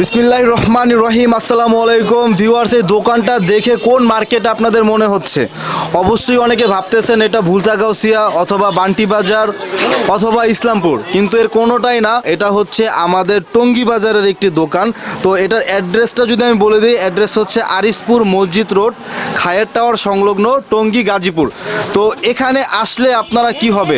বিসমিল্লাহ রহমান রহিম, আসসালামু আলাইকুম। ভিউয়ার্স এই দোকানটা দেখে কোন মার্কেট আপনাদের মনে হচ্ছে? অবশ্যই অনেকে ভাবতেছেন এটা ভুলতাগাউসিয়া অথবা বান্টি বাজার অথবা ইসলামপুর, কিন্তু এর কোনোটাই না। এটা হচ্ছে আমাদের টঙ্গী বাজারের একটি দোকান। তো এটার অ্যাড্রেসটা যদি আমি বলে দিই অ্যাড্রেস হচ্ছে আরিসপুর মসজিদ রোড, খায়ের টাওয়ার সংলগ্ন টঙ্গী গাজীপুর। তো এখানে আসলে আপনারা কি হবে?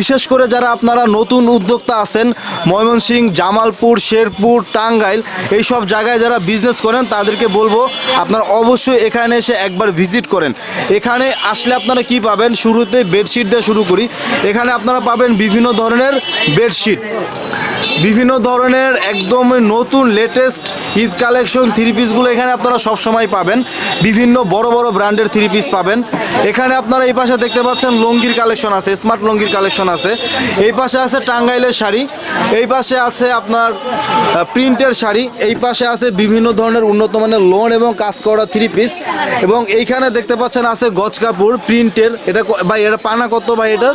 বিশেষ করে যারা আপনারা নতুন উদ্যোক্তা আছেন, ময়মনসিংহ, জামালপুর, শেরপুর, টাঙ্গাইল এই সব জায়গায় যারা বিজনেস করেন, তাদেরকে বলব, আপনারা অবশ্যই এখানে এসে একবার ভিজিট করেন। এখানে আসলে আপনারা কি পাবেন? শুরুতে বেডশিট দিয়ে শুরু করি। এখানে আপনারা পাবেন বিভিন্ন ধরনের বেডশিট বিভিন্ন ধরনের একদম নতুন লেটেস্ট ঈদ কালেকশন থ্রি পিসগুলো এখানে আপনারা সব সময় পাবেন। বিভিন্ন বড় বড় ব্র্যান্ডের থ্রি পিস পাবেন। এখানে আপনারা এই পাশে দেখতে পাচ্ছেন লঙ্গির কালেকশন আছে স্মার্ট লঙ্গির কালেকশন আছে। এই পাশে আছে টাঙ্গাইলের শাড়ি এই পাশে আছে আপনার প্রিন্টের শাড়ি এই পাশে আছে বিভিন্ন ধরনের উন্নত মানের লোন এবং কাজ করা থ্রি পিস এবং এইখানে দেখতে পাচ্ছেন আছে গজ কাপড় প্রিন্টের এটা ভাই এটা পানা কত ভাই এটার?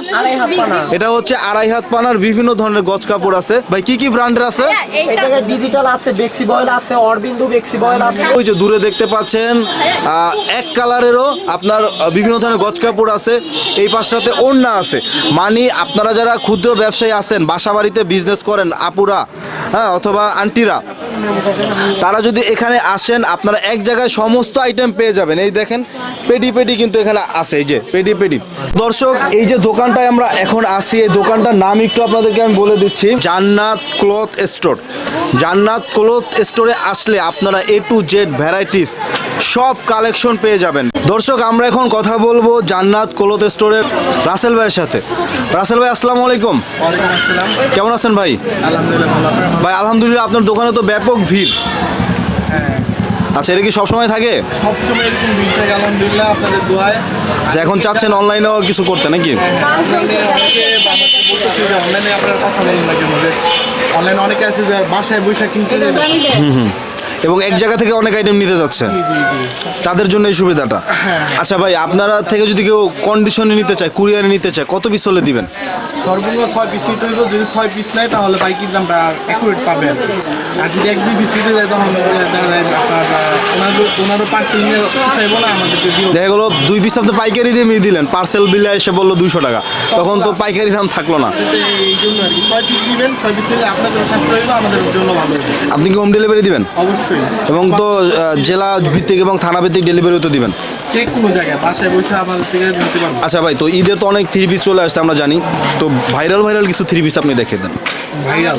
পানা। এটা হচ্ছে আড়াই হাত পানার বিভিন্ন ধরনের গজ কাপড় আছে। ভাই কি কি ব্র্যান্ডের আছে? এই ডিজিটাল আছে বেক্সি বয়েল আছে অরবিন্দু বেক্সি বয়েল আছে। ওই যে দূরে দেখতে পাচ্ছেন এক কালারেরও আপনার বিভিন্ন ধরনের গজ কাপড় আছে এই পাশটাতে ওড়না আছে। মানে আপনারা যারা ক্ষুদ্র ব্যবসায়ী আছেন বাসা বাড়িতে বিজনেস করেন আপুরা হ্যাঁ অথবা আন্টিরা তারা যদি এখানে আসেন আপনারা এক জায়গায় সমস্ত আইটেম পেয়ে যাবেন। এই দেখেন পেডি পেডি কিন্তু এখানে আছে এই যে পেডি পেডি দর্শক এই যে দোকানটায় আমরা এখন আসি এই দোকানটার নাম একটু আপনাদেরকে আমি বলে দিচ্ছি। জান্নাত ক্লথ স্টোর। জান্নাত ক্লথ স্টোরে আসলে আপনারা এ টু জেড ভ্যারাইটিস সব কালেকশন পেয়ে যাবেন। দর্শক আমরা এখন কথা বলব জান্নাত ক্লথ স্টোরের রাসেল ভাইয়ের সাথে। রাসেল ভাই আসসালামু আলাইকুম। কেমন আছেন ভাই? ভাই আলহামদুলিল্লাহ আপনার দোকানে তো ব্যাপক ভিড়। আচ্ছা এটা কি সবসময় থাকে? সবসময় এরকম ভিড় থাকে আলহামদুলিল্লাহ আপনাদের দোয়ায়। আচ্ছা এখন চাচ্ছেন অনলাইনেও কিছু করতে নাকি? অনলাইনে অনেকে আমাকে বলতেছে যে অনলাইনে আপনার কথা বলেন না কেন যে অনলাইনে অনেকে আছে যে বাসায় বসে কিনতে যেতে এবং এক জায়গা থেকে অনেক আইটেম নিতে যাচ্ছে। তাদের জন্য এই সুবিধাটা। আচ্ছা ভাই আপনারা থেকে যদি কেউ কন্ডিশনে নিতে চায় কুরিয়ারে নিতে চায় কত পিস হলে দিবেন? সর্বনিম্ন ছয় পিস নিতে হইব যদি ছয় পিস নেয় তাহলে বাইকের দামটা অ্যাকুরেট পাবেন আর যদি এক দুই পিস নিতে যায় তখন দেখা যায় আপনার ওনারও পার্সেল নিয়ে পোষাইব না আমাদেরকে দেখা গেলো দুই পিস আপনি পাইকারি দিয়ে নিয়ে দিলেন পার্সেল বিলে এসে বলল দুইশো টাকা। তখন তো পাইকারি দাম থাকল না। এই জন্য আর কি। ছয় পিস নেবেন ছয় পিস নিলে আপনাদের সাশ্রয় আমাদের জন্য ভালো আপনি কি হোম ডেলিভারি দিবেন? অবশ্যই। এবং তো জেলা ভিত্তিক এবং থানা ভিত্তিক ডেলিভারিও তো দিবেন। যে কোনো জায়গায় বাসায় বসে আমাদের থেকে নিতে পারব। আচ্ছা ভাই তো ঈদের তো অনেক থ্রি পিস চলে আসছে আমরা জানি। তো ভাইরাল ভাইরাল কিছু থ্রি পিস আপনি দেখে দেন। ভাইরাল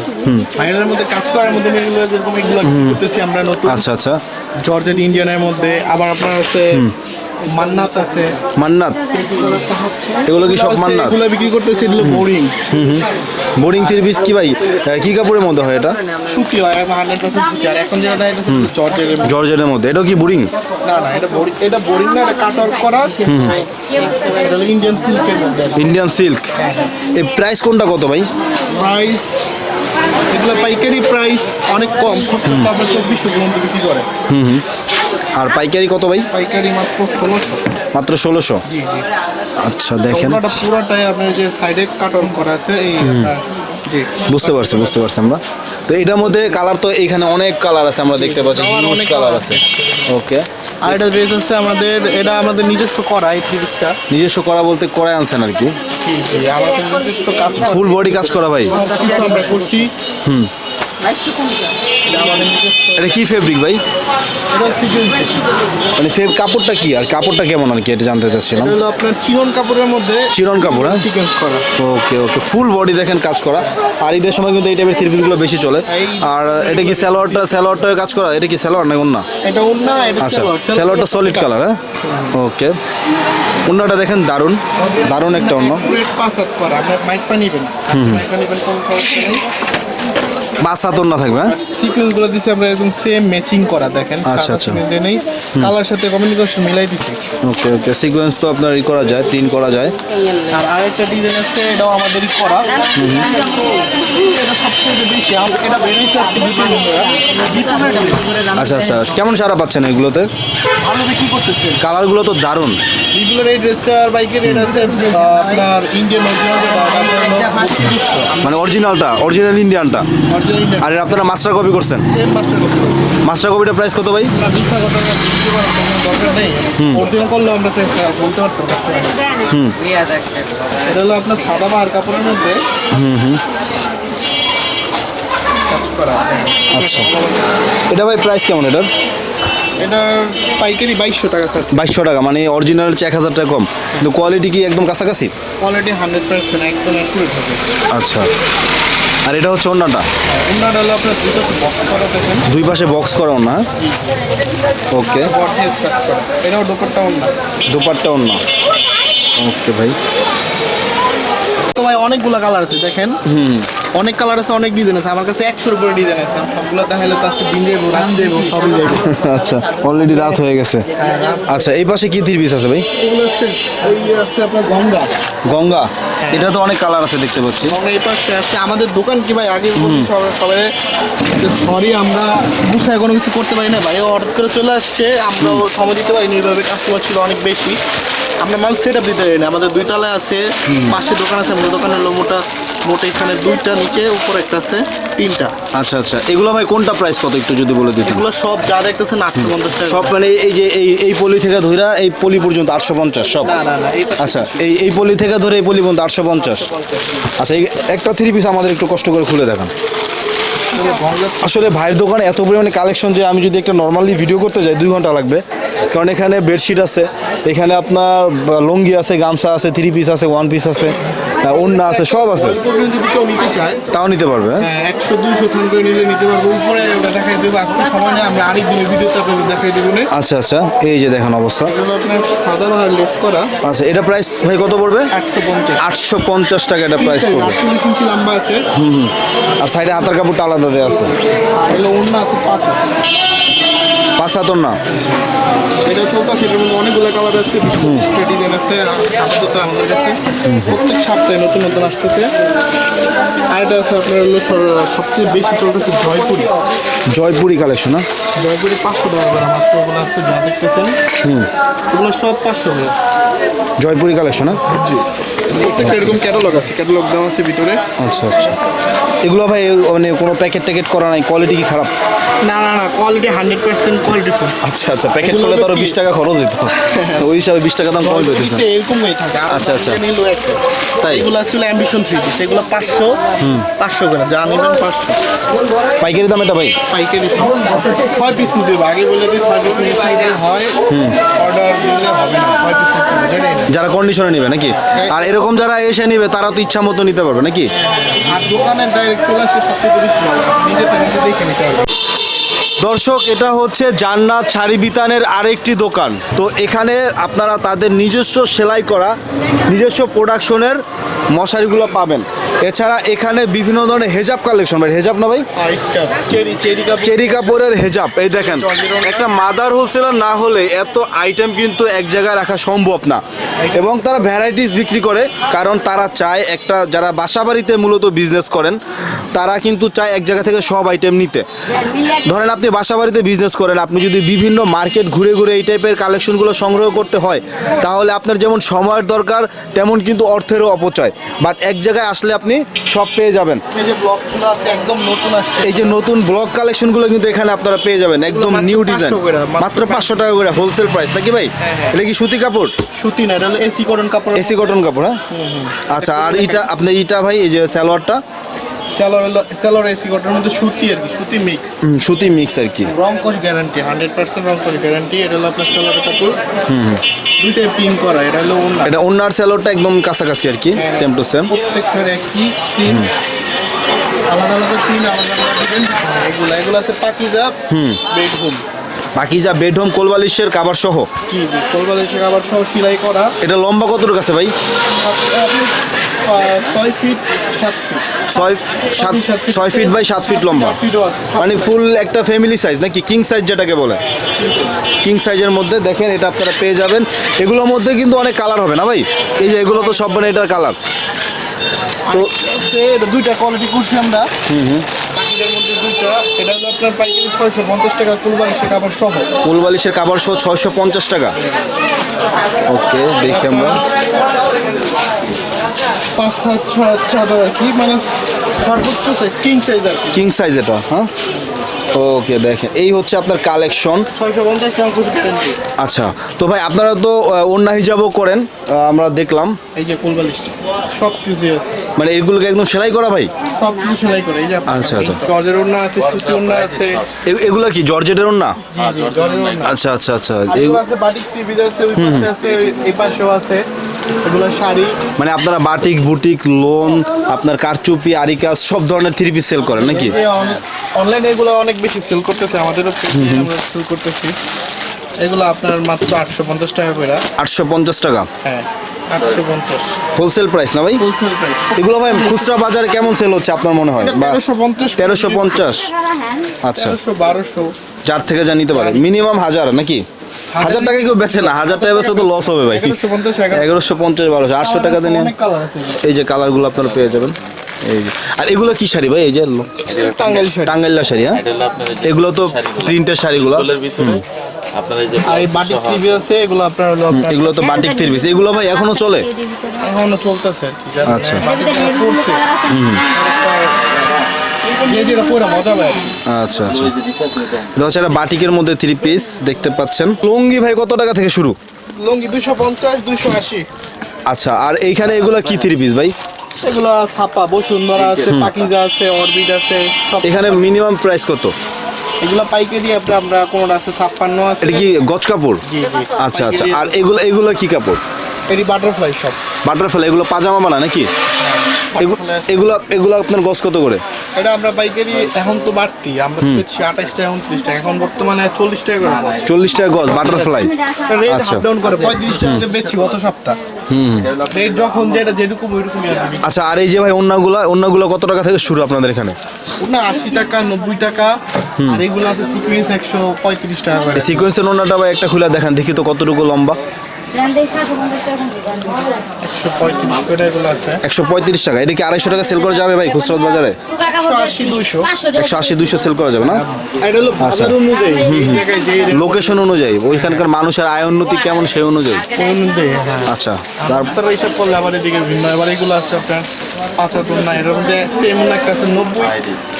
ভাইরালের মধ্যে কাজ করার মধ্যে এগুলো যেরকম এগুলো করতেছি আমরা নতুন। আচ্ছা আচ্ছা। জর্জেট ইন্ডিয়ানের মধ্যে আবার আপনার আছে মান্নাত আছে। মান্নাত? এগুলো কি সব মান্নাত? এগুলো বিক্রি করতেছি এগুলো বোরিং। হুম বোরিং থ্রি পিস কি ভাই? কি কাপড়ের মধ্যে হয় এটা? সুতি হয় এখন হান্ড্রেড পার্সেন্ট সুতি আর এখন যেটা দেখা যাচ্ছে জর্জেটের জর্জেটের মধ্যে। এটাও কি বোরিং? না না এটা বোরিং এটা বোরিং না এটা কাট আউট করা। এটা ইন্ডিয়ান সিল্কের মধ্যে। ইন্ডিয়ান সিল্ক এই প্রাইস কোনটা কত ভাই? প্রাইস এগুলো পাইকারি প্রাইস অনেক কম। আপনার চব্বিশশো পর্যন্ত বিক্রি করে। আর পাইকারি কত ভাই? পাইকারি মাত্র ষোলোশো। মাত্র ষোলোশো? জি জি। আচ্ছা দেখেন। পুরোটাই আপনার যে সাইডে কাট অন করা আছে এই জি। বুঝতে পারছি বুঝতে পারছি আমরা। তো এটার মধ্যে কালার তো এখানে অনেক কালার আছে আমরা দেখতে পাচ্ছি। হিউজ কালার আছে। ওকে আর এটা ড্রেস আছে আমাদের এটা আমাদের নিজস্ব করা এই থ্রিপিসটা নিজস্ব করা বলতে করে আনছেন আর কি। জি জি আমাদের নিজস্ব কাজ ফুল বডি কাজ করা ভাই? আমরা করছি। হুম। এটা কি ফেব্রিক ভাই? মানে ফেব কাপড়টা কি আর কাপড়টা কেমন আর কি এটা জানতে চাচ্ছিলাম। হলো আপনার চিরন কাপড়ের মধ্যে চিরন কাপড় হ্যাঁ? সিকোয়েন্স করা। ওকে ওকে ফুল বডি দেখেন কাজ করা। আর ঈদের সময় কিন্তু এই টাইপের থ্রি পিসগুলো বেশি চলে। আর এটা কি স্যালোয়ারটা স্যালোয়ারটা কাজ করা? এটা কি স্যালোয়ার না না এটা ওন্না এটা আচ্ছা। স্যালোয়ারটা সলিড কালার হ্যাঁ? ওকে অন্যটা দেখেন দারুণ। দারুণ একটা অন্য পাঁচ হাত করা। আপনার মাইক পা নিবেন। মাইক হাত অন্য থাকবে হ্যাঁ? সিকোয়েন্সগুলো দিছে আমরা একদম সেম ম্যাচিং করা দেখেন। আচ্ছা, আচ্ছা। নেই। কালার সাথে কমিউনিকেশন মিলাই দিছি। ওকে ওকে সিকোয়েন্স তো আপনার ই করা যায় প্রিন্ট করা যায়। আর আরেকটা ডিজাইন আছে এটাও আমাদেরই করা। এটা সবচেয়ে বেশি এটা বেরিয়েছে আজকে দুটো আচ্ছা আচ্ছা। কেমন সারা পাচ্ছেন এগুলোতে? ভালো বিক্রি করতেছে। কালারগুলো তো দারুণ। বিপুলের এই ড্রেসটার বাইকের রেট আছে আপনার ইন্ডিয়ান অরিজিনাল মানে অরিজিনালটা অরিজিনাল ইন্ডিয়ানটা ইন্ডিয়ান আর আপনারা মাস্টার কপি করছেন? মাস্টার কপিটার প্রাইস কত ভাই? কাস্টমার এটা হলো আপনার সাদা বাহার কাপড়ের মধ্যে। কাজ করা আচ্ছা। এটা ভাই প্রাইস কেমন এটার? এটার পাইকারি বাইশশো টাকা স্যার বাইশশো টাকা মানে অরিজিনাল হাজার টাকা কম। কিন্তু কোয়ালিটি কি একদম কাছাকাছি? কোয়ালিটি হান্ড্রেড পার্সেন্ট একদম অ্যাকুরেট হবে। আচ্ছা। আর এটা হচ্ছে অন্যটা হলো আপনার দুটো বক্স করা দেখেন। দুই পাশে বক্স করা হ্যাঁ ওকে দুপারটা এটাও দুপাট্টা অন্য দুপাট্টা ওকে ভাই। তো ভাই অনেকগুলো কালার আছে দেখেন। অনেক কালার আছে অনেক ডিজাইন আছে। আমার কাছে একশোর উপরে ডিজাইন আছে। সবগুলো দেখাইলে তো আজকে দিন যাব রাত যাব সবই যাব আচ্ছা অলরেডি রাত হয়ে গেছে। আচ্ছা এই পাশে কি থ্রি পিস আছে ভাই? এগুলো আছে আপনার গঙ্গা। গঙ্গা। এটা তো অনেক কালার আছে দেখতে পাচ্ছি। গঙ্গা এই পাশে আছে। আমাদের দোকান কি ভাই? আগে সবাই সরি আমরা গুছায় কোনো কিছু করতে পারি না ভাই। অর্ডার করে চলে আসছে। আমরা সময় দিতে পারিনি। এইভাবে কাস্টমার ছিল অনেক বেশি। আমরা মাল সেট আপ দিতে পারি না আমাদের দুই তলায় আছে পাশে দোকান আছে আমাদের দোকানে হলো মোটা এখানে দুইটা নিচে উপরে একটা আছে তিনটা। আচ্ছা আচ্ছা। এগুলো ভাই কোনটা প্রাইস কত একটু যদি বলে দিতেন? এগুলো সব যা দেখতেছেন আটশো পঞ্চাশ টাকা। সব মানে এই যে এই এই পলি থেকে ধরে এই পলি পর্যন্ত আটশো পঞ্চাশ সব? আচ্ছা এই এই পলি থেকে ধরে এই পলি পর্যন্ত আটশো পঞ্চাশ। আচ্ছা এই একটা থ্রি পিস আমাদের একটু কষ্ট করে খুলে দেখান। আসলে ভাইয়ের দোকানে এত পরিমাণে কালেকশন যে আমি যদি একটা নর্মালি ভিডিও করতে যাই দুই ঘণ্টা লাগবে। কারণ এখানে বেডশিট আছে এখানে আপনার লুঙ্গি আছে গামছা আছে থ্রি পিস আছে ওয়ান পিস আছে। আহ, ওড়না আছে সব আছে। যদি কেউ নিতে চায় তাও নিতে পারবে। হ্যাঁ? হ্যাঁ, একশো দুইশো করে নিলে নিতে পারব। উপরে ওটা দেখাই দেবো আজকে সময় নেই আমরা আরেক দিনের ভিডিওতে আপনাদের দেখাই দেবো আচ্ছা আচ্ছা এই যে দেখেন অবস্থা। সাদা বাহার লেস করা। আচ্ছা এটা প্রাইস ভাই কত পড়বে? একশো পঞ্চাশ। আটশো পঞ্চাশ টাকা এটা প্রাইস পড়বে। ইঞ্চি লম্বা আছে। আর সাইডে হাতার কাপড়টা আলাদা দেওয়া আছে। অন্য পাঁচ পাঁচ হাতর না এটা চলতেছে এটার মধ্যে অনেকগুলো কালার আছে ডিজাইন আছে আপাতত আমাদের কাছে। প্রত্যেক সপ্তাহে নতুন নতুন আসতেছে। আর এটা আছে আপনার হলো সবচেয়ে বেশি চলতেছে জয়পুরি। জয়পুরি কালেকশন না? জয়পুরি পাঁচশো টাকা করে মাত্র ওগুলো আছে যা দেখতেছেন। এগুলো সব পাঁচশো করে জয়পুরি কালেকশন না? জি। প্রত্যেকটা এরকম ক্যাটালগ আছে ক্যাটালগ দেওয়া আছে ভিতরে। আচ্ছা আচ্ছা। এগুলো ভাই মানে কোনো প্যাকেট ট্যাকেট করা নাই কোয়ালিটি কি খারাপ? না না না কোয়ালিটি হান্ড্রেড পার্সেন্ট কোয়ালিটি আচ্ছা আচ্ছা প্যাকেট করলে তো আরও? বিশ টাকা খরচ হতো ওই হিসাবে বিশ টাকা দাম কমই পেতেছেন এরকমই থাকে আচ্ছা, আচ্ছা। তাই? এগুলো ছিল অ্যাম্বিশন থ্রি পিস এগুলো পাঁচশো পাঁচশো করে যা নেবেন পাঁচশো। পাইকারি দাম এটা ভাই? পাইকারি। ছয় পিস নিতে হবে আগে বলে দিই ছয় পিস নিতে হয় অর্ডার দিলে হবে না ছয় পিস যারা কন্ডিশনে নিবে নাকি? আর এরকম যারা এসে নিবে তারা তো ইচ্ছা মতো নিতে পারবে নাকি? আর দোকানে ডাইরেক্ট দর্শক, এটা হচ্ছে জান্নাত শাড়ি বিতানের আরেকটি দোকান। তো এখানে আপনারা তাদের নিজস্ব সেলাই করা, নিজস্ব প্রোডাকশনের মশারিগুলো পাবেন। এছাড়া এখানে বিভিন্ন ধরনের হেজাব কালেকশন ভাই হেজাব না ভাই? চেরি কাপড়ের হেজাব এই দেখেন। একটা মাদার হোলসেলার না হলে এত আইটেম কিন্তু এক জায়গায় রাখা সম্ভব না। এবং তারা ভ্যারাইটিস বিক্রি করে কারণ তারা চায় একটা যারা বাসা বাড়িতে মূলত বিজনেস করেন তারা কিন্তু চায় এক জায়গা থেকে সব আইটেম নিতে। ধরেন আপনি বাসা বাড়িতে বিজনেস করেন আপনি যদি বিভিন্ন মার্কেট ঘুরে ঘুরে এই টাইপের কালেকশনগুলো সংগ্রহ করতে হয় তাহলে আপনার যেমন সময়ের দরকার তেমন কিন্তু অর্থেরও অপচয়। বাট এক জায়গায় আসলে আপনি সব পেয়ে যাবেন। এই যে নতুন আসছে। কালেকশনগুলো ব্লক কালেকশনগুলো কিন্তু এখানে আপনারা পেয়ে যাবেন। একদম নিউ ডিজাইন মাত্র পাঁচশো। টাকা করে হোলসেল প্রাইস নাকি ভাই? এটা কি সুতি কাপড়? সুতি না এটা এসি কটন কাপড় এসি কটন কাপড় হ্যাঁ? আচ্ছা আর এটা আপনি ইটা ভাই এই যে সালোয়ারটা? সেলর এসি কটনের মধ্যে সুতি আর কি সুতি মিক্স হুম, সুতি মিক্স আর কি। রং কোশ গ্যারান্টি হান্ড্রেড পার্সেন্ট রং কোশ গ্যারান্টি এটা হলো আপনার সেলরের কাপড়। দুইটাই প্রিন্ট করা এটা হলো ওনার। এটা অন্যার সালোয়ারটা একদম কাছাকাছি আর কি সেম টু সেম প্রত্যেকটার একই প্রিন্ট আলাদা আলাদা প্রিন্ট আলাদা আলাদা ডিজাইন এগুলো এগুলো আছে পাকিজা বেডরুম বাকি যা বেডরুম কোলবালিশের কাবার সহ জি জি কোলবালিশের আবার সহ সেলাই করা। এটা লম্বা কতটুকু কাছে ভাই? আপনি ছয় ফিট সাত ফিট। ছয় সাত ছয় ফিট বাই সাত ফিট লম্বা। মানে ফুল একটা ফ্যামিলি সাইজ নাকি কিং সাইজ যেটাকে বলে? কিং সাইজের মধ্যে দেখেন এটা আপনারা পেয়ে যাবেন। এগুলোর মধ্যে কিন্তু অনেক কালার হবে না ভাই? এই যে এগুলো তো সব মানে এটার কালার তো এটা দুইটা কোয়ালিটি করছি আমরা। এটা হলো আপনার পাইকারি ছয়শো পঞ্চাশ টাকা কুলবালিশে কাপড় সহ। ফুলবালিশের কাপড় সহ ছয়শো পঞ্চাশ টাকা। ওকে দেখি আমরা। পাঁচ সাত ছয় হাত আর কি মানে সর্বোচ্চ সাইজ কিং সাইজ আর কিং। সাইজ এটা হ্যাঁ? ওকে দেখেন এই হচ্ছে আপনার কালেকশন আচ্ছা তো ভাই আপনারা তো অন্য হিসাবও করেন আমরা দেখলাম। এই যে কুলবালিশটা সব আছে। মানে এগুলোকে একদম সেলাই করা ভাই? সব কিছু সেলাই করে এই যে আচ্ছা, আচ্ছা। জর্জের ওড়না আছে সুতি এগুলো কি জর্জেটের না জি জি জর্জের ওড়না। আচ্ছা আচ্ছা আচ্ছা এগুলো আছে বাটিক থ্রি আছে ওই পাশে আছে এই পাশেও আছে। এগুলো শাড়ি। মানে আপনারা বাটিক বুটিক লোন আপনার কারচুপি আরিকাস সব ধরনের থ্রি পিস সেল করেন নাকি? অনলাইনে এগুলো অনেক বেশি সেল করতেছে আমাদেরও আমরা সেল করতেছি। এগুলো আপনার মাত্র আটশো পঞ্চাশ টাকা করে। আটশো পঞ্চাশ টাকা? হ্যাঁ হোলসেল প্রাইস না ভাই? এগুলো ভাই খুচরা বাজারে কেমন সেল হচ্ছে আপনার মনে হয়? তেরোশো পঞ্চাশ তেরোশো পঞ্চাশ? আচ্ছা। বারোশো। যার থেকে যা নিতে পারে। মিনিমাম হাজার নাকি? হাজার টাকা কেউ বেচে না হাজার টাকা বেচে তো লস হবে ভাই এগারোশো পঞ্চাশ এগারোশো পঞ্চাশ বারোশো আটশো টাকা দিয়ে এই যে কালারগুলো আপনারা পেয়ে যাবেন। এই যে আর এগুলো কি শাড়ি ভাই? এই যে টাঙ্গাইল শাড়ি। শাড়ি হ্যাঁ? এগুলো তো প্রিন্টের শাড়িগুলো। আপনার এই যে আর এই বাটিক থ্রি আছে। এগুলো আপনার হলো এগুলো তো বাটিক থ্রি পিস এগুলো ভাই এখনও চলে? এখনও চলতেছে আর কি আচ্ছা। আচ্ছা আচ্ছা। এটা। হচ্ছে একটা বাটিকের মধ্যে থ্রি পিস দেখতে পাচ্ছেন। লুঙ্গি ভাই কত টাকা থেকে শুরু? লুঙ্গি দুশো পঞ্চাশ দুশো আশি। আচ্ছা আর এইখানে এগুলো কি থ্রি পিস ভাই? এগুলো ছাপা বসুন্ধরা আছে পাকিজা আছে অরবিট আছে সব। এখানে মিনিমাম প্রাইস কত? এগুলো পাইকারি আপনি আমরা কোনটা আছে ছাপ্পান্ন আছে। এটা কি গজ কাপড়? জি জি। আচ্ছা আচ্ছা। আর এগুলো এগুলো কি কাপড়? এটি বাটারফ্লাই সব বাটারফ্লাই এগুলো পাজামা বানা নাকি? এগুলো এগুলো আপনার গজ কত করে? এটা আমরা পাইকারি এখন তো বাড়তি আমরা পেয়েছি আঠাশ টাকা উনত্রিশ টাকা। এখন বর্তমানে চল্লিশ টাকা করে চল্লিশ টাকা বাটারফ্লাই? আচ্ছা। ডাউন করে পঁয়ত্রিশ টাকা বেচি গত সপ্তাহ। রেট যখন যেটা যেরকম ওইরকমই আচ্ছা আর এই যে ভাই অন্যগুলো অন্যগুলো কত টাকা থেকে শুরু আপনাদের এখানে? না আশি টাকা নব্বই টাকা আর এগুলো আছে সিকুয়েন্স একশো পঁয়ত্রিশ টাকা করে। সিকোয়েন্সের অন্যটা ভাই একটা খুলে দেখান দেখি তো কতটুকু লম্বা। একশো পঁয়ত্রিশ টাকা। এটা কি আড়াইশো টাকা সেল করা যাবে ভাই খুচরা বাজারে? একশো আশি দুইশো। সেল করা যাবে না? এটা হলো আচ্ছা। অনুযায়ী। যে লোকেশন ওইখানকার মানুষের আয় উন্নতি কেমন সেই অনুযায়ী? হ্যাঁ। আচ্ছা। তার আপনারা এইসব করলে আবার এদিকে ভিন্ন। এবার এগুলো আছে আপনার পাঁচ না এটার মধ্যে সেম একটা আছে নব্বই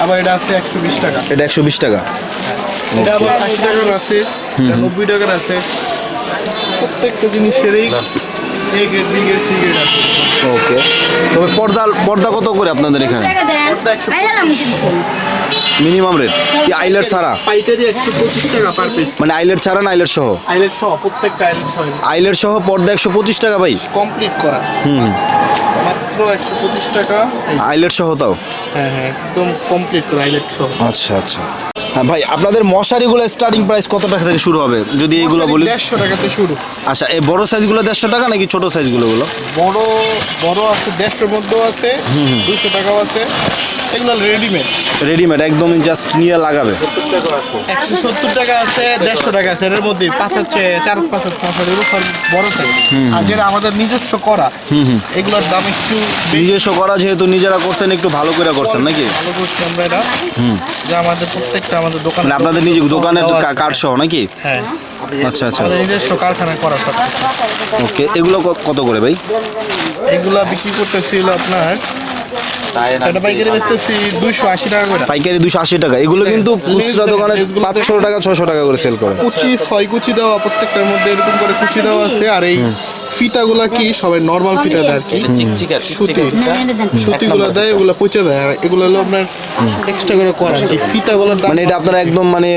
আবার এটা আছে একশো বিশ টাকা। এটা একশো বিশ টাকা। এটা আবার আশি টাকার আছে নব্বই টাকার আছে। প্রত্যেকটা জিনিসেরই A grade B grade C grade আছে। ওকে। তবে পর্দা পর্দা কত করে আপনাদের এখানে? Minimum rate? কি আইলেট ছাড়া? পাইকারি একশো পঁচিশ টাকা পার পিস মানে আইলেট ছাড়া না আইলেট সহ? আইলেট সহ প্রত্যেকটা আইলেট সহ। আইলেট সহ পর্দা একশো পঁচিশ টাকা ভাই? কমপ্লিট করা। মাত্র একশো পঁচিশ টাকা। এই- আইলেট সহ তাও? হ্যাঁ হ্যাঁ একদম কমপ্লিট করা আইলেট সহ। আচ্ছা আচ্ছা। ভাই আপনাদের মশারিগুলো স্টার্টিং প্রাইস কত টাকা থেকে শুরু হবে? যদি এইগুলো বলি। দেড়শো টাকাতে শুরু। আচ্ছা এই বড় সাইজগুলো দেড়শো টাকা নাকি ছোট সাইজগুলো গুলো বড় বড় আছে দেড়শোর মধ্যেও আছে দুশো টাকাও আছে। এগুলো রেডিমেড রেডিমেড একদম জাস্ট নিয়ে লাগাবে। একশো সত্তর টাকা আছে দেড়শো টাকা আছে এর মধ্যে পাঁচ হচ্ছে চার পাঁচ হাজার পাঁচ এগুলো বড় সাইজ। আর যেটা আমাদের নিজস্ব করা এগুলোর দাম একটু নিজস্ব করা যেহেতু নিজেরা করছেন একটু ভালো করে করছেন নাকি? ভালো করছি আমরা এটা। যে আমাদের প্রত্যেকটা আমাদের দোকানে মানে আপনাদের নিজে দোকানের। কার্ড সহ নাকি? হ্যাঁ। আচ্ছা আচ্ছা। নিজস্ব কারখানায় করা সব। ওকে এগুলো কত করে ভাই? এগুলা বিক্রি করতেছিল আপনার এটা পাইকারি বেচতেছি টাকা করে। পাইকারি দুশো আশি টাকা। এগুলো কিন্তু খুচরা দোকানে পাঁচশো টাকা ছশো টাকা করে সেল করে কুচি ছয় কুচি দেওয়া প্রত্যেকটার মধ্যে এরকম করে কুচি দেওয়া আছে। আর এই ফিতাগুলা কি সবাই নর্মাল ফিতা দেয় আর কি? সুতি। সুতিগুলো দেয় ওগুলো পচে দেয়। আর এগুলো হলো আপনার এক্সট্রা করে করা এই ফিতাগুলোর দাম মানে এটা আপনারা একদম মানে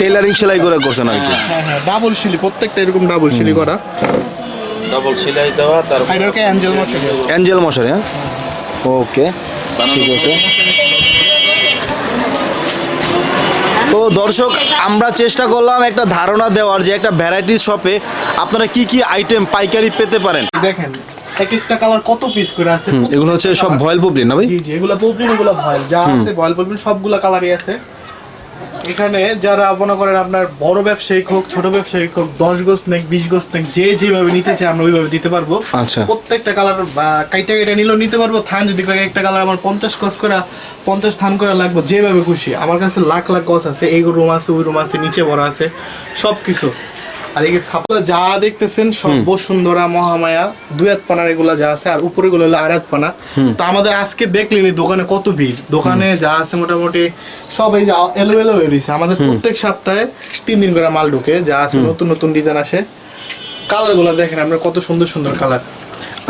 টেলারিং সেলাই করে করছেন আর কি। হ্যাঁ হ্যাঁ ডাবল শিলি প্রত্যেকটা এরকম ডাবল শিলি করা। ডবল সেলাই দেওয়া তার আর এটাকে অ্যাঞ্জেল মশারি অ্যাঞ্জেল মশারি হ্যাঁ? ওকে ঠিক আছে। তো দর্শক আমরা চেষ্টা করলাম একটা ধারণা দেওয়ার যে একটা ভ্যারাইটি শপে আপনারা কি কি আইটেম পাইকারি পেতে পারেন। দেখেন এক একটা কালার কত পিস করে আছে? এগুলো হচ্ছে সব ভয়েল পপলিন না ভাই? জি জি এগুলো পপলিন এগুলো ভয়েল। যা আছে ভয়েল পপলিন সবগুলা কালারই আছে। এখানে যারা মনে করেন আপনার বড় ব্যবসায়িক হোক ছোট ব্যবসায়িক হোক দশ গোস নেক বিশ গোস নেক যে যেভাবে নিতে চায় আমরা ওইভাবে দিতে পারব। আচ্ছা। প্রত্যেকটা কালার বা কাইটা কাইটা নিলেও নিতে পারব থান যদি একটা কালার আমার পঞ্চাশ গজ করে পঞ্চাশ থান করে লাগবো যেভাবে খুশি। আমার কাছে লাখ লাখ গছ আছে এই রুম আছে ওই রুম আছে নিচে বড় আছে সব কিছু আর এই যা দেখতেছেন সব বসুন্ধরা মহামায়া দুই হাত পানার এগুলা যা আছে আর উপরে গুলো হলো পানা। তো আমাদের আজকে দেখলেনি দোকানে কত ভিড়। দোকানে যা আছে মোটামুটি সব এই যে এলো এলো হয়ে রয়েছে। আমাদের প্রত্যেক সপ্তাহে তিন দিন করে মাল ঢুকে যা আছে নতুন নতুন ডিজাইন আসে। কালারগুলা দেখেন আমরা কত সুন্দর সুন্দর কালার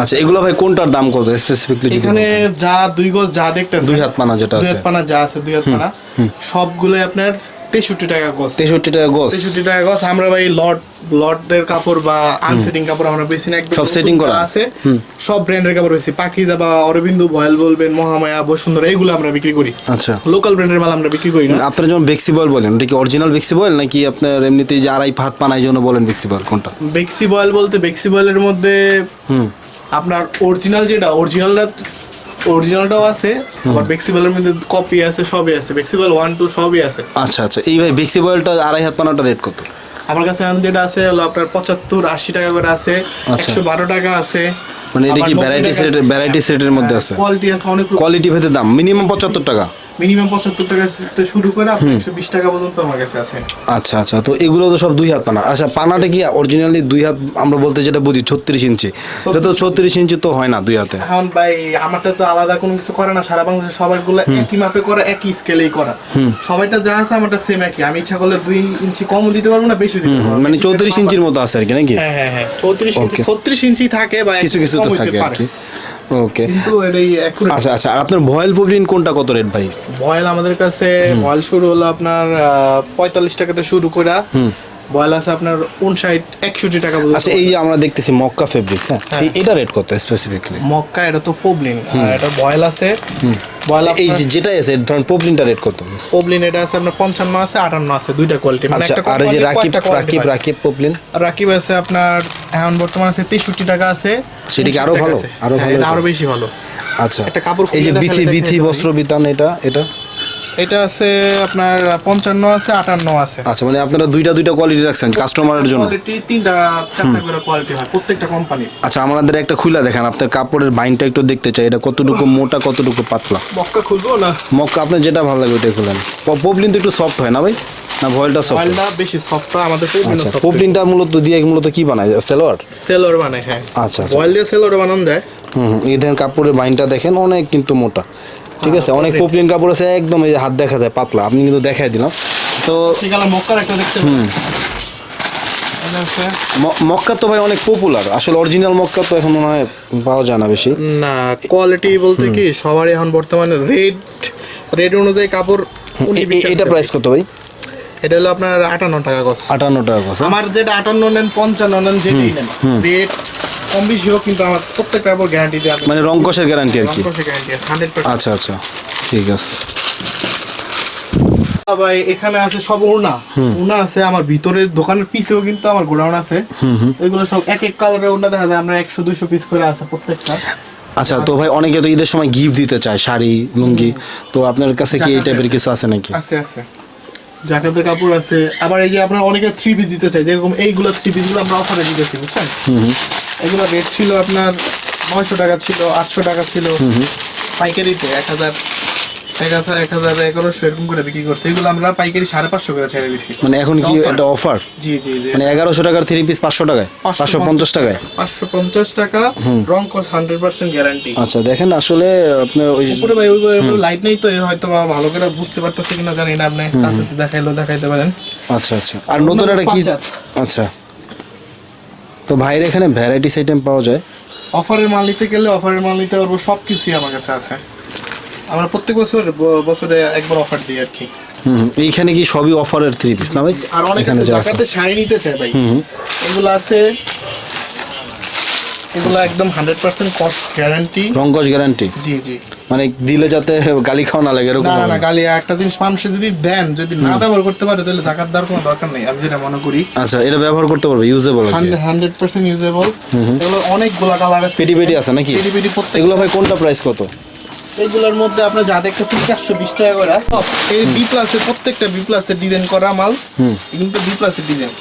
আচ্ছা এগুলো ভাই কোনটার দাম কত স্পেসিফিকলি এখানে যা দুই গজ যা দেখতেছেন দুই হাত পানা যেটা দুই আছে। হাত পানা যা আছে দুই হাত পানা সবগুলোই আপনার তেষট্টি টাকা গজ তেষট্টি টাকা গোস তেষট্টি টাকা গজ আমরা ভাই লট লটের কাপড় বা আনসেটিং কাপড় আমরা বেশি না সব setting করা? আছে সব ব্র্যান্ডের কাপড় বেশি। পাকিজা বা অরবিন্দু বয়েল বলবেন মহামায়া বসুন্ধরা এগুলো আমরা বিক্রি করি। আচ্ছা। লোকাল ব্র্যান্ডের মাল আমরা বিক্রি করি না। আপনার যেমন বেক্সিবল বলেন ওটা কি অরিজিনাল বেক্সিবল নাকি আপনার এমনিতেই যে আড়াই হাত পানার জন্য বলেন বেক্সিবল কোনটা? বেক্সি বয়েল বলতে বেক্সি বয়েলের মধ্যে আপনার অরিজিনাল যেটা অরিজিনালটা অরিজিনালটাও আছে আবার বেক্সিবলের মধ্যে কপি আছে সবই আছে। বেক্সিবল ওয়ান টু সবই আছে। আচ্ছা আচ্ছা। এই ভাই বেক্সিবলটা আড়াই হাত পানাটা রেট কত? আমার কাছে এখন যেটা আছে হলো আপনার পঁচাত্তর আশি টাকা করে আছে আচ্ছা। একশো বারো টাকা আছে। মানে এটা কি ভ্যারাইটি সেট ভ্যারাইটি সেটের মধ্যে আছে? কোয়ালিটি আছে অনেক কোয়ালিটি ভেদে দাম মিনিমাম পঁচাত্তর টাকা। মিনিমাম পঁচাত্তর টাকা থেকে শুরু করে আপনি একশো বিশ টাকা পর্যন্ত আমার কাছে আছে। আচ্ছা আচ্ছা তো এগুলো তো সব দুই হাত পানা। আচ্ছা পানাটা কি অরিজিনালি দুই হাত আমরা বলতে যেটা বুঝি ছত্রিশ ইঞ্চি? এটা তো ছত্রিশ ইঞ্চি তো হয় না দুই হাতে। এখন ভাই আমারটা তো আলাদা কোনো কিছু করে না। সারা বাংলাদেশে সবারগুলো একই মাপে করা একই স্কেলেই করা। সবাইটা যা আছে আমারটা সেম একই। আমি ইচ্ছা করলে দুই ইঞ্চি কমও দিতে পারব না বেশি দিতে পারব মানে চৌত্রিশ ইঞ্চির মতো আছে আর কি নাকি? হ্যাঁ হ্যাঁ হ্যাঁ। চৌত্রিশ ইঞ্চি ছত্রিশ ইঞ্চি থাকে বা কিছু কিছু তো থাকে আর কি। ওকে। কিন্তু এটাই আচ্ছা আচ্ছা আর আপনার ভয়েল পবলিন কোনটা কত রেট ভাই? ভয়েল আমাদের কাছে ভয়েল শুরু হলো আপনার পঁয়তাল্লিশ টাকাতে শুরু করে বয়েল আছে আপনার উনষাট একষট্টি টাকা আচ্ছা এই যে আমরা দেখতেছি মক্কা ফেব্রিক্স হ্যাঁ? এটা রেট কত স্পেসিফিকলি মক্কা এটা তো পবলিন আর এটা বয়েল আছে। বয়েল এই যেটা আছে ধরেন পবলিনটা রেট কত? পবলিন এটা আছে আপনার পঞ্চান্ন আছে আটান্ন আছে দুইটা কোয়ালিটি মানে আচ্ছা একটা আর যে রাকিব রাকিব রাকিব পবলিন রাকিব আছে আপনার এখন বর্তমানে আছে তেষট্টি টাকা আছে সেটা কি আরও ভালো? আরও হ্যাঁ, ভালো আরও বেশি ভালো। আচ্ছা একটা কাপড় এই যে বিথি বিথি বস্ত্র বিতান এটা এটা? এটা আছে আপনার পঞ্চান্ন আছে আটান্ন আছে। আচ্ছা মানে আপনারা দুইটা দুইটা কোয়ালিটি রাখছেন কাস্টমারের জন্য? কোয়ালিটি তিনটা চারটা করে কোয়ালিটি হয় প্রত্যেকটা কোম্পানির আচ্ছা আমাদের একটা খুলে দেখেন আপনার কাপড়ের বাইনটা একটু দেখতে চাই এটা কতটুকু মোটা কতটুকু পাতলা? মক্কা খুলবো না? মক্কা আপনার যেটা ভালো লাগে ওইটাই খুলেন পবলিন তো একটু সফট হয় না ভাই? না ভয়েলটা সফট অয়েলটা বেশি সফট আমাদের আচ্ছা সফট পবলিনটা মূলত দিয়ে মূলত কি বানায়? সেলোয়ার? সেলর বানায় হ্যাঁ। আচ্ছা, আচ্ছা। অয়েল দিয়ে সেলর বানানো যায় হুম। এই দেখেন কাপড়ের বাইনটা দেখেন অনেক কিন্তু মোটা। ঠিক আছে অনেক পপলিন কাপড় আছে একদম এই যে হাত দেখা যায় পাতলা। আপনি কিন্তু দেখাই দিলাম। তো মক্কা তো ভাই অনেক পপুলার আসলে অরিজিনাল মক্কা তো এখন মনে হয় পাওয়া যায় না বেশি। না কোয়ালিটি বলতে কি সবারই এখন বর্তমানে রেড রেড অনুযায়ী কাপড় এটা প্রাইস কত ভাই? এটা হলো আপনার আটান্ন টাকা গছ আটান্ন টাকা কথা আমার যেটা আটান্ন নেন পঞ্চান্ন নেন যেটাই নেন রেট কম বেশি হোক কিন্তু আমার প্রত্যেকটা কাপড় গ্যারান্টি আমি মানে রংকসের গ্যারান্টি আর কি? আচ্ছা আচ্ছা। ঠিক আছে। ভাই এখানে আছে সব আছে আমার ভিতরে দোকানের পিছেও কিন্তু আমার গোডাউন আছে। এগুলো সব এক এক কালারের উনা দেখা যায় আমরা একশো দুইশো পিস করে আছে প্রত্যেকটা। আচ্ছা তো ভাই অনেকে তো ঈদের সময় গিফট দিতে চায় শাড়ি লুঙ্গি। তো আপনার কাছে কি এই টাইপের কিছু আছে নাকি? আছে আছে। জাকাতের কাপড় আছে। আবার এই যে আপনার অনেকে থ্রি পিস দিতে চাই যেরকম এইগুলো থ্রি পিসগুলো আমরা অফারে দিতেছি বুঝছেন? এগুলো রেট ছিল আপনার নয়শো টাকা ছিল আটশো টাকা ছিল। পাইকারিতে এক হাজার এক হাজার এক হাজার এগারোশো এরকম করে বিক্রি করছে। এগুলো আমরা পাইকারি সাড়ে পাঁচশো করে ছেড়ে মানে এখন কি Offer। অফার জি জি জি। মানে এগারোশো টাকার থ্রি পিস পাঁচশো টাকায়? পাঁচশো পঞ্চাশ। টাকায়? পাঁচশো পঞ্চাশ টাকা রং কস হান্ড্রেড পার্সেন্ট গ্যারান্টি আচ্ছা দেখেন আসলে আপনার ওই উপরে ভাই লাইট নেই তো হয়তো বা ভালো করে বুঝতে পারতেছে কিনা জানি না আপনি। কাছে দেখাইলো দেখাইতে পারেন। আচ্ছা আচ্ছা। আর নতুন একটা কি আচ্ছা। তো ভাইয়ের এখানে ভ্যারাইটিস আইটেম পাওয়া যায়। অফারের মাল নিতে গেলে অফারের মাল নিতে পারব সব কিছুই আমার কাছে আছে। আমরা প্রত্যেক বছর বছরে একবার অফার দিই আর কি। এইখানে কি সবই অফারের থ্রি পিস না ভাই? আর অনেকে শাড়ি নিতে চায় ভাই। এগুলো আছে এগুলো একদম হান্ড্রেড পার্সেন্ট কস্ট গ্যারান্টি গ্যারান্টি জি জি। মানে দিলে যাতে গালি খাওয়া না লাগে এরকম না না। গালি একটা জিনিস মানুষে যদি দেন যদি না ব্যবহার করতে পারে তাহলে জাকাত দেওয়ার কোনো দরকার নেই আমি যেটা মনে করি। আচ্ছা এটা ব্যবহার করতে পারবে ইউজেবল আর কি। হান্ড্রেড হান্ড্রেড পার্সেন্ট ইউজেবল এগুলো অনেকগুলা কালার আছে। পেটি পেটি আছে নাকি? পেটি পেটি এগুলো ভাই কোনটা প্রাইস কত? এগুলোর মধ্যে আপনার যা দেখতেছেন চারশো বিশ টাকা করে। এই বি প্লাসের প্রত্যেকটা বি প্লাসের ডিজাইন করা মাল কিন্তু বি প্লাসের ডিজাইন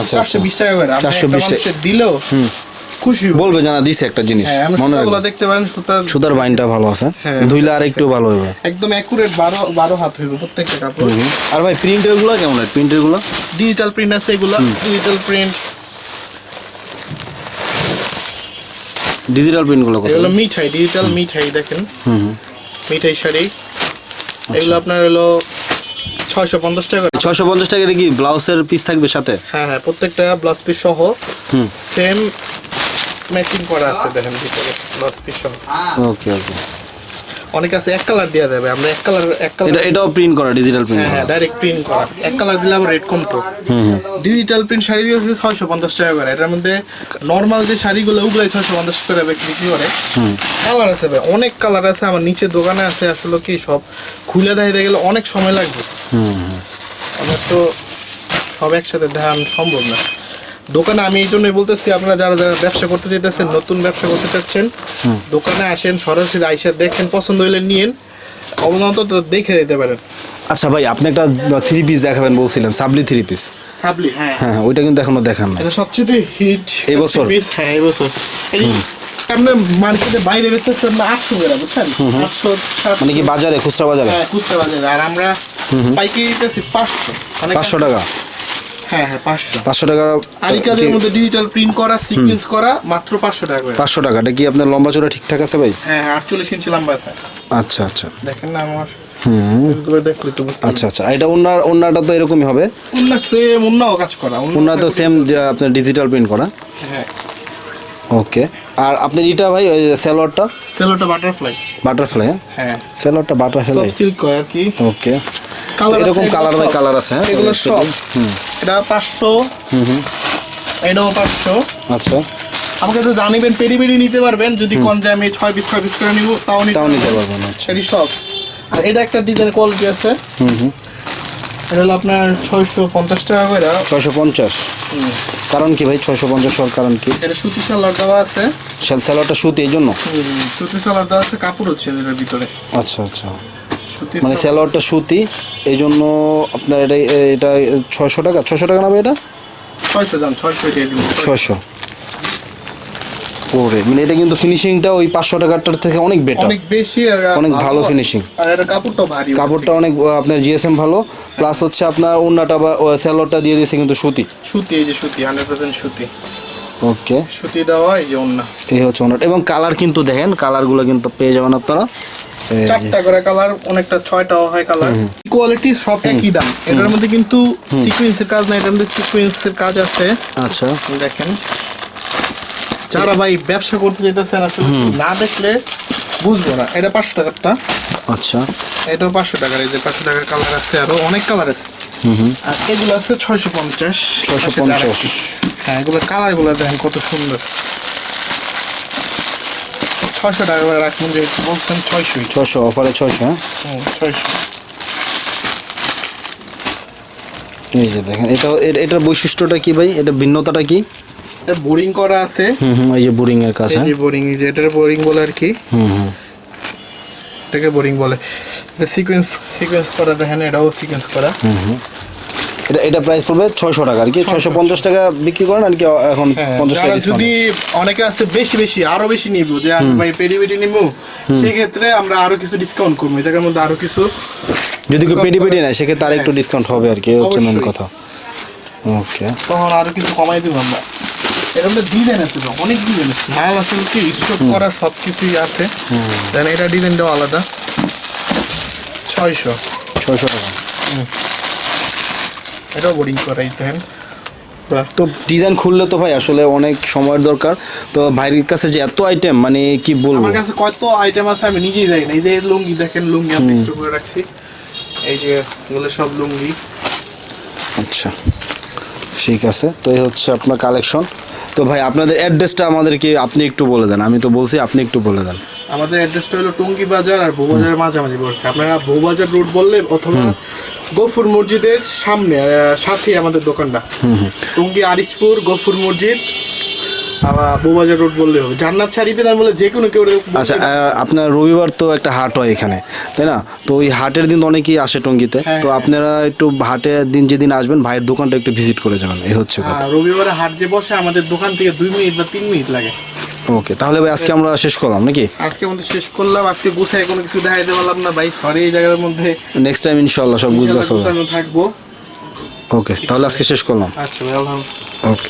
আচ্ছা চারশো বিশ টাকা করে। আপনি 420 একটা মানুষের দিলেও খুশি বলবে জানা দিছে একটা জিনিস। হ্যাঁ আমরা মনে রাখবে। দেখতে পারেন সুতা সুতার বাইনটা ভালো আছে। হ্যাঁ। ধুইলে আর একটু ভালো হবে একদম অ্যাকুরেট বারো বারো হাত হইব প্রত্যেকটা কাপড়। আর ভাই প্রিন্টেরগুলো কেমন হয়? প্রিন্টেরগুলো ডিজিটাল প্রিন্ট আছে এগুলো। ডিজিটাল প্রিন্ট ডিজিটাল প্রিন্টগুলো কত? এগুলো মিঠাই ডিজিটাল মিঠাই দেখেন। হুম হুম। মিঠাই শাড়ি। আচ্ছা। এগুলো আপনার হলো ছয়শো পঞ্চাশ টাকা। ছয়শো পঞ্চাশ টাকা কি ব্লাউজের পিস থাকবে সাথে? হ্যাঁ হ্যাঁ প্রত্যেকটা ব্লাউজ পিস সহ হুম। সেম ম্যাচিং করা আছে দেখেন ভিতরে ব্লাউজ পিস সহ। ওকে ওকে। অনেক আছে এক কালার দেওয়া যাবে আমরা এক কালার এক কালার এটা এটাও প্রিন্ট করা ডিজিটাল প্রিন্ট হ্যাঁ হ্যাঁ ডাইরেক্ট প্রিন্ট করা। এক কালার দিলে আবার রেট কমতো। ডিজিটাল প্রিন্ট শাড়ি দিয়েছে ছয়শো পঞ্চাশ টাকা করে। এটার মধ্যে নর্মাল যে শাড়িগুলো ওগুলাই ছয়শো পঞ্চাশ করে বিক্রি করে। হুম। কালার আছে ভাই অনেক কালার আছে। আমার নিচে দোকানে আছে আসলে কি সব খুলে দেখাইতে গেলে অনেক সময় লাগবে। আমার তো সব একসাথে দেখানো সম্ভব না। দোকানে আমি এই জন্যই বলতেছি আপনারা যারা যারা ব্যবসা করতে চাইতেছেন নতুন ব্যবসা করতে চাচ্ছেন দোকানে আসেন সরাসরি আইসা দেখেন পছন্দ হইলে নিয়েন অবনত দেখে দিতে পারেন। আচ্ছা ভাই আপনি একটা থ্রি পিস দেখাবেন বলছিলেন সাবলি থ্রি পিস সাবলি হ্যাঁ। হ্যাঁ ওইটা কিন্তু এখনও দেখান না এটা সবচেয়ে হিট এই বছর? পিস হ্যাঁ এই বছর। এটি আপনার মার্কেটে বাইরে বেচতেছেন না আটশো করে বুঝছেন? আটশো সাতশো। মানে কি বাজারে খুচরা বাজারে? হ্যাঁ খুচরা বাজারে। আর আমরা পাইকারি দিতেছি পাঁচশো। মানে পাঁচশো টাকা। হ্যাঁ হ্যাঁ পাঁচশো। পাঁচশো টাকা আরি কাজের মধ্যে ডিজিটাল প্রিন্ট করা সিকোয়েন্স করা মাত্র পাঁচশো টাকা করে। পাঁচশো টাকা। কি আপনার লম্বা চড়া ঠিকঠাক আছে ভাই? হ্যাঁ হ্যাঁ, ইঞ্চি লম্বা আছে। আচ্ছা আচ্ছা। দেখেন না আমার। আচ্ছা আচ্ছা। এটা ওনার তো এরকমই হবে? অন্য সেম অন্যও কাজ করা। ওনার তো সেম আপনার ডিজিটাল প্রিন্ট করা। হ্যাঁ। ওকে আর আপনার এটা ভাই ওই স্যালোয়ারটা সেলোটা বাটারফ্লাই বাটারফ্লাই হ্যাঁ? হ্যাঁ। স্যালোয়ারটা সব বাটারফ্লাই সিল্ক আর কি। ওকে এরকম কালার বাই কালার আছে হ্যাঁ? এগুলো সব। হুম। এটা পাঁচশো। হুম হুম এটাও পাঁচশো। আচ্ছা। আমাকে তো জানিবেন পেরি পেরি নিতে পারবেন। যদি কোন যে আমি ছয় পিস ছয় পিস করে নিব তাও নিতে তাও নিতে পারবেন। পারবেন আচ্ছা। সব আর এটা একটা ডিজাইন কোয়ালিটি আছে। হুম হুম এটা হলো আপনার ছয়শো পঞ্চাশ টাকা করে ছয়শো পঞ্চাশ। কারণ কি ভাই? ছয়শো পঞ্চাশ হওয়ার কারণ কি? এটা সুতি সালোয়ার দেওয়া আছে। স্যালোয়ারটা সুতি এই জন্য? সুতি সালোয়ার দেওয়া আছে কাপড় হচ্ছে এটার ভিতরে। আচ্ছা আচ্ছা। মানে স্যালোয়ারটা সুতি এই জন্য আপনার এটা এটা ছয়শো টাকা ছয়শো টাকা নেবে এটা? ছয়শো ছয়শো ওরে মানে এটা কিন্তু ফিনিশিংটা ওই পাঁচশো টাকারটার থেকে অনেক বেটার অনেক বেশি অনেক ভালো। এটা কাপড়টাও ভারী কাপড়টা অনেক আপনার জিএসএম ভালো প্লাস হচ্ছে আপনার ওন্নাটা বা স্যালোয়ারটা দিয়ে দিয়েছে কিন্তু সুতি। সুতি এই যে সুতি হান্ড্রেড পার্সেন্ট সুতি। ওকে সুতি দেওয়া এই যে অন্য এই হচ্ছে ওনাটা এবং কালার কিন্তু দেখেন কালারগুলো কিন্তু পেয়ে যাবেন আপনারা। চারটা করে কালার অনেকটা ছয়টাও হয় কালার কোয়ালিটি সব একই দাম। এটার মধ্যে কিন্তু সিকোয়েন্সের কাজ না এটার মধ্যে সিকোয়েন্সের কাজ আছে। আচ্ছা। দেখেন। যারা ভাই ব্যবসা করতে চাইতেছেন আসলে না দেখলে বুঝব না। এটা পাঁচশো টাকারটা। আচ্ছা। এটাও পাঁচশো টাকার এই যে পাঁচশো টাকার কালার আছে আরও অনেক কালার আছে। হুম হুম। আর এগুলো আছে ছয়শো পঞ্চাশ। 650 হ্যাঁ এগুলো কালারগুলো দেখেন কত সুন্দর। ছয়শো টাকা করে রাখুন যেহেতু বলছেন ছয়শোই। ছশো অফারে ছয়শো হ্যাঁ? হুম, ছয়শো। এই যে দেখেন এটা এটার বৈশিষ্ট্যটা কি ভাই? এটা ভিন্নতাটা কি? এটা বোরিং করা আছে। হুম হুম এই যে বোরিং এর কাজ এই হ্যাঁ? যে বোরিং এই যে এটার বোরিং বলে আর কি। হুম হুম। এটাকে বোরিং বলে। এটা সিকোয়েন্স সিকোয়েন্স করা দেখেন এটাও সিকোয়েন্স করা। এটা এটা প্রাইস পড়বে ছয়শো টাকা আর কি। ছয়শো। পঞ্চাশ টাকা বিক্রি করেন আর কি এখন হ্যাঁ, পঞ্চাশ টাকা যদি অনেকে আছে বেশি বেশি আরও বেশি নিব যে ভাই পেরি পেরি নিব সেক্ষেত্রে আমরা আরও কিছু ডিসকাউন্ট করব। জায়গার মধ্যে আরও কিছু যদি কেউ পেটি নেয় সেক্ষেত্রে আর একটু ডিসকাউন্ট হবে আর কি হচ্ছে মেন কথা। ওকে তখন আরও কিছু কমাই দিব আমরা। এর মধ্যে ডিজাইন আছে তো অনেক ডিজাইন আছে। মাল আসলে কি স্টক করা সব কিছুই আছে দেন এটা ডিজাইনটাও আলাদা। ছয়শো। ছয়শো টাকা। এটাও দেখেন তো ডিজাইন খুললে তো ভাই আসলে অনেক সময়ের দরকার। তো ভাইয়ের কাছে যে এত আইটেম মানে কি বলব? আমার কাছে কত আইটেম আছে আমি নিজেই জানি না। এই যে লুঙ্গি দেখেন লুঙ্গি আমি স্টক করে রাখছি। এই যে এগুলো সব লুঙ্গি। আচ্ছা ঠিক আছে। তো এই হচ্ছে আপনার কালেকশন তো ভাই আপনাদের অ্যাড্রেসটা আমাদেরকে আপনি একটু বলে দেন। আমি তো বলছি আপনি একটু বলে দেন। আমাদের অ্যাড্রেসটা হলো টঙ্গি বাজার আর বউবাজারের মাঝামাঝি পড়ছে আপনারা বউবাজার রোড বললে অথবা গফুর মসজিদের সামনে সাথে আমাদের দোকানটা। টঙ্গি আরিচপুর গফুর মসজিদ আবার বৌবাজার রোড বললে হবে। জান্নাত শাড়িতে তার বলে যে কোনো কেউ আচ্ছা আপনার রবিবার তো একটা হাট হয় এখানে তাই না? তো ওই হাটের দিন অনেকেই আসে টঙ্গিতে। হ্যাঁ, তো আপনারা একটু হাটের দিন যেদিন আসবেন ভাইয়ের দোকানটা একটু ভিজিট করে যাবেন এই হচ্ছে হ্যাঁ, রবিবারে হাট যে বসে আমাদের দোকান থেকে দুই মিনিট বা তিন মিনিট লাগে। ওকে তাহলে ভাই আজকে আমরা শেষ করলাম নাকি? আজকে আমাদের শেষ করলাম আজকে গুছায় কোনো কিছু দেখাইতে পারলাম না ভাই। সরি এই জায়গার মধ্যে নেক্সট টাইম ইনশাআল্লাহ সব গুছগাছ হবে। থাকব। ওকে তাহলে আজকে শেষ করলাম। আচ্ছা ভাই আলহামদুলিল্লাহ ওকে।